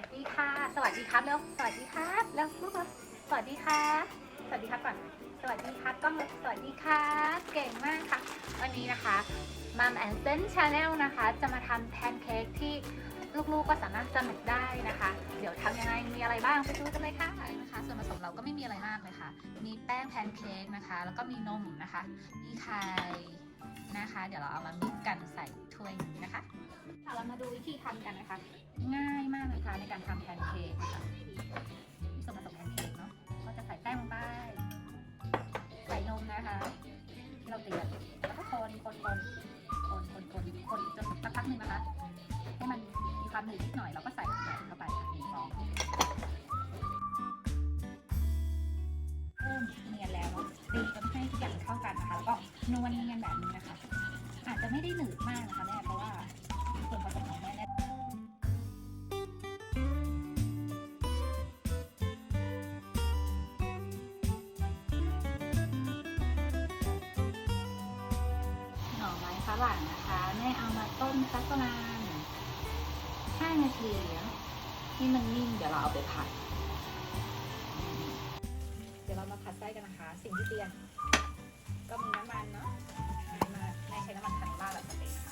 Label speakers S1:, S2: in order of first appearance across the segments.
S1: สดีค่ะ สวัสดีครับเร็วสวัสดีครับแล้วลูกสวัสดีครับสวัสดีครับก่อนสวัสดีครับกล้องสวัสดีครับเก่งมากค่ะ วันนี้นะคะมัมแอนเซนชาแนลนะคะ จะมาทำแพนเค้กที่ลูกๆก็สามารถสนุกได้นะคะ เดี๋ยวทำยังไง มีอะไรบ้างไปดูกันเลยค่ะนะคะ ส่วนผสมเราก็ไม่มีอะไรมากเลยค่ะ มีแป้งแพนเค้กนะคะ แล้วก็มีนมนะคะ มีไข่นะคะ เดี๋ยวเราเอามามิกกันใส่ถ้วยนี้นะคะ ค่ะเรามาดูวิธีทำกันนะคะ ง่ายมากเลยค่ะในการทำแพนเค้กนะคะมีส่วนผสมแพนเค้กเนาะก็จะใส่แป้งลงไปใส่นมนะคะที่เราเตรียมแล้วก็คนคนคนคนคนคนคนจนสักพักหนึ่งนะคะให้มันมีความหนืดนิดหน่อยเราก็ใส่ไข่เข้าไปค่ะหนึ่งฟองเริ่มเนียนแล้วตีจนให้ทุกอย่างเข้ากันนะคะแล้วก็นวลเนียนแบบนี้นะคะ อาจจะไม่ได้หนืดมากนะคะแม่เพราะว่า ฝรั่งนะคะแม่เอามาต้มสักประมาณ5นาทีนะที่มันนิ่มเดี๋ยวเราเอาไปผัด เดี๋ยวเรามาผัดไส้กันนะคะ สิ่งที่เตรียมก็มีน้ำมันเนาะน้มาแม่ใช้น้ำมันทันล่าแบบสเต็กค่ะ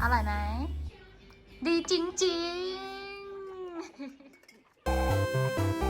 S1: อร่อยไหม ดีจริง ๆ